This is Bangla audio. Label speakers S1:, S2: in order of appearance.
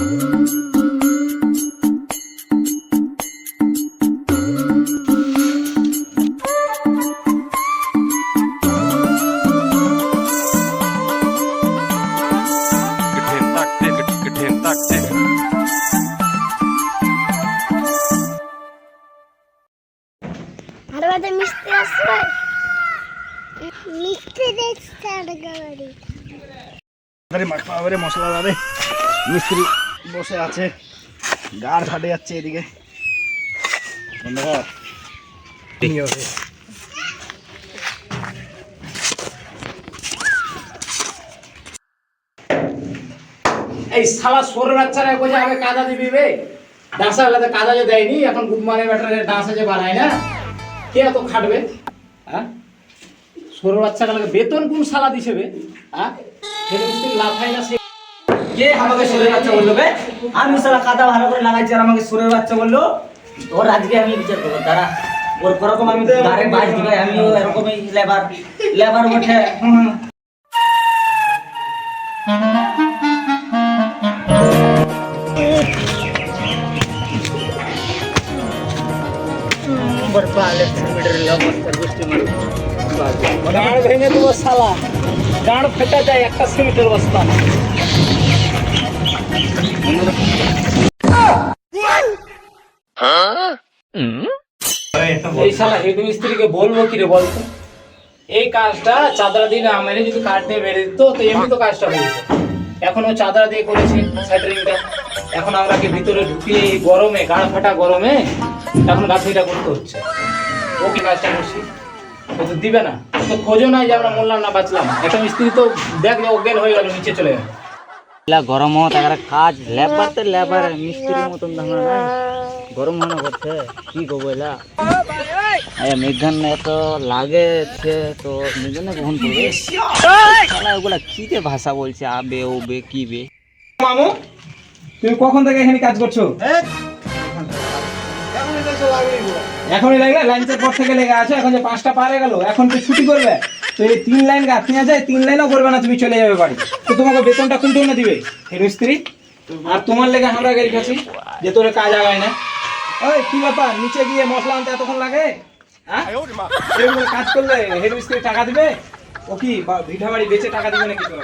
S1: Geten takte, geten takte.
S2: আর বাদে মিস্ত্রি আসবে মিস্ত্রি দেখছে আর গাড়ি
S3: বসে আছে। গাড় ফাটে যাচ্ছে এদিকে। কর।
S4: এই শালা সরে বাচ্চারা কই আগে কাদা দিবি বে? ডাঁসা হলে কাদা যে দেয়নি, এখন গুদমানে ব্যাটারে ডাঁসা যে বাড়ায় না? কে এত খাটবে? হ্যাঁ? সরে বাচ্চাগুলোকে বেতন কোন শালা দিছে বে? হ্যাঁ? লাফাই না সে।
S5: কে আমাকে সুরের বাচ্চা বলল বে? আমি সারা কাদা ভালো করে লাগাইছি আর আমাকে সুরের বাচ্চা বলল ওর আজকে আমি বিচার করব তারা ওর কোরকম আমি দাঁড়ে বাজ দিবে আমি এরকমই লেবার লেবার লবস্টার গোষ্ঠী
S4: ভেঙে দেবো গাঁড় ফেটে যায় একটা সিমেন্টের বস্তা। এই শালা হেড মিস্ত্রিকে বলব কি রে বলতো এই কাজটা চাদরা দিলে আমারে যদি কাঠ দিয়ে বেড়ে দিত, তো এমনি তো কাজটা হয়ে এখন ও চাদরা দিয়ে করেছে স্যাটারিংটা এখন আমরাকে ভিতরে ঢুকিয়ে এই গরমে গাড় ফাটা গরমে, এখন গাছিটা করতে হচ্ছে। ও কি কাজটা করছি? ও তো দিবে না। তো খোঁজো নাই যে আমরা মরলাম না বাঁচলাম। একটা মিস্ত্রি তো দেখ অজ্ঞান হয়ে গেল, নিচে চলে গেল।
S5: গরম তার কাজ লেবার তো লেবার মিস্ত্রির মতন গরম মনে করছে কি করব এলা? লাগেছে তো মেঘানে কখন করবে? শালা ওগুলা কি যে ভাষা বলছে আবে ও বে কি বে?
S4: মামু তুমি কখন থেকে এখানে কাজ করছ? এখনই লাগবে লাঞ্চের পর থেকে লেগে আছে এখন যে পাঁচটা পারে গেল এখন ছুটি করবে? তো এই তিন লাইন গা আছে এই তিন লাইনও করবে না, তুমি চলে যাবে বাড়ি। তো তোমাকে বেতনটা কোন না দিবে? হেড মিস্ত্রি? আর তোমার লেগে আমরা গাড়ি খাচ্ছি যে তোর কাজ আগায় না। ওই, কি ব্যাপার? নিচে গিয়ে মশলা আনতে এতক্ষণ লাগে? হ্যাঁ? কাজ করলে হেড মিস্ত্রি টাকা দিবে? ও কি ভিটা বাড়ি বেচে টাকা দিবে নাকি তোর?